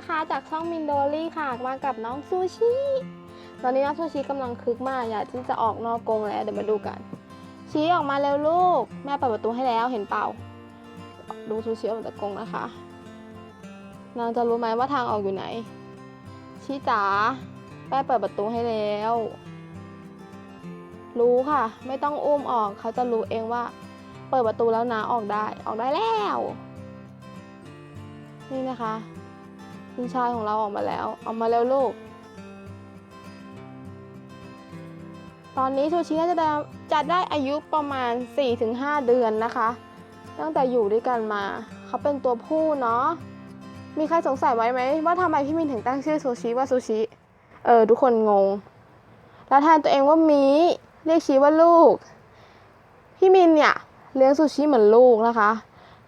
นะคะ จากช่องมินโดลี่ค่ะ มากับน้องซูชิ ตอนนี้น้องซูชิกำลังคึกมากอยากที่จะออกนอกกรงแล้วเดี๋ยวมาดูกัน ชี้ออกมาเร็วลูก แม่เปิดประตูให้แล้วเห็นเปล่า ดูซูชิออกมาจากกรงนะคะนางจะรู้ไหมว่าทางออกอยู่ไหน ชี้จ๋าแม่เปิดประตูให้แล้ว รู้ค่ะ ไม่ต้องอุ้มออกเขาจะรู้เองว่า เปิดประตูแล้วนะออกได้ออกได้แล้ว นี่นะคะ คุณชายของเราออกมาแล้ว ออกมาแล้วลูก ตอนนี้ซูชิน่าจะได้จะได้อายุประมาณ 4-5 เดือนนะคะ ตั้งแต่อยู่ด้วยกันมา เขาเป็นตัวผู้เนาะ มีใครสงสัยไว้ไหมว่าทำไมพี่มินถึงตั้งชื่อซูชิว่าซูชิ เออทุกคนงง แล้วแทนตัวเองว่ามีเรียกชีว่าลูก พี่มินเนี่ยเลี้ยงซูชิเหมือนลูกนะคะ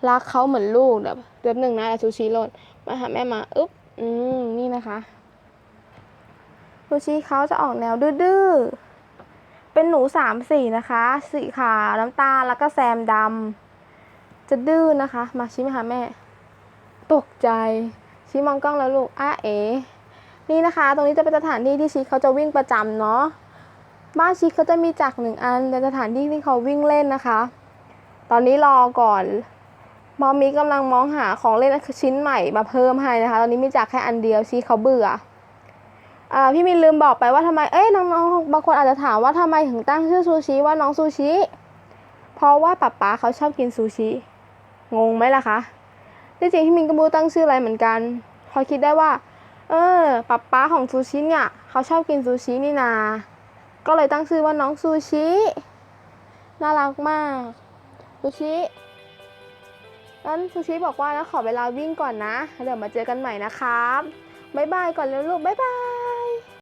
รักเขาเหมือนลูกเดี๋ยวเดี๋ยวหนึ่งนะซูชิหล่นมาหาแม่มา อึ๊บ อืม นี่นะคะซูชิเขาจะออกแนวดื้อๆ เป็นหนูสามสีนะคะ สีขาวน้ำตาลแล้วก็แซมดำ จะดื้อนะคะ มาชี้มาหาแม่ ตกใจ ชี้มองกล้องแล้วลูกอ้าเอ๋นี่นะคะ ตรงนี้จะเป็นสถานที่ที่ชีเขาจะวิ่งประจำเนาะ บ้านชีเขาจะมีจักรหนึ่งอันเป็นสถานที่ที่เขาวิ่งเล่นนะคะ ตอนนี้รอก่อน มอมมีกำลังมองหาของเล่นชิ้นใหม่มาเพิ่มให้นะคะ ตอนนี้มีจากแค่อันเดียวชีเขาเบื่ออ่าพี่มินลืมบอกไปว่าทำไม เอ้ยน้องๆบางคนอาจจะถามว่าทำไมถึงตั้งชื่อซูชิว่าน้องซูชิ เพราะว่าป๊าป๊าเขาชอบกินซูชิ งงไหมล่ะคะที่จริงพี่มินก็ไม่รู้ตั้งชื่ออะไรเหมือนกัน พอคิดได้ว่า เออป๊าป๊าของซูชิเนี่ยเขาชอบกินซูชินี่นา ก็เลยตั้งชื่อว่าน้องซูชิ น่ารักมาก ซูชิ งั้นซูชิบอกว่านะขอเวลาวิ่งก่อนนะ เดี๋ยวมาเจอกันใหม่นะครับ บ๊ายบายก่อนแล้วลูก บ๊ายบาย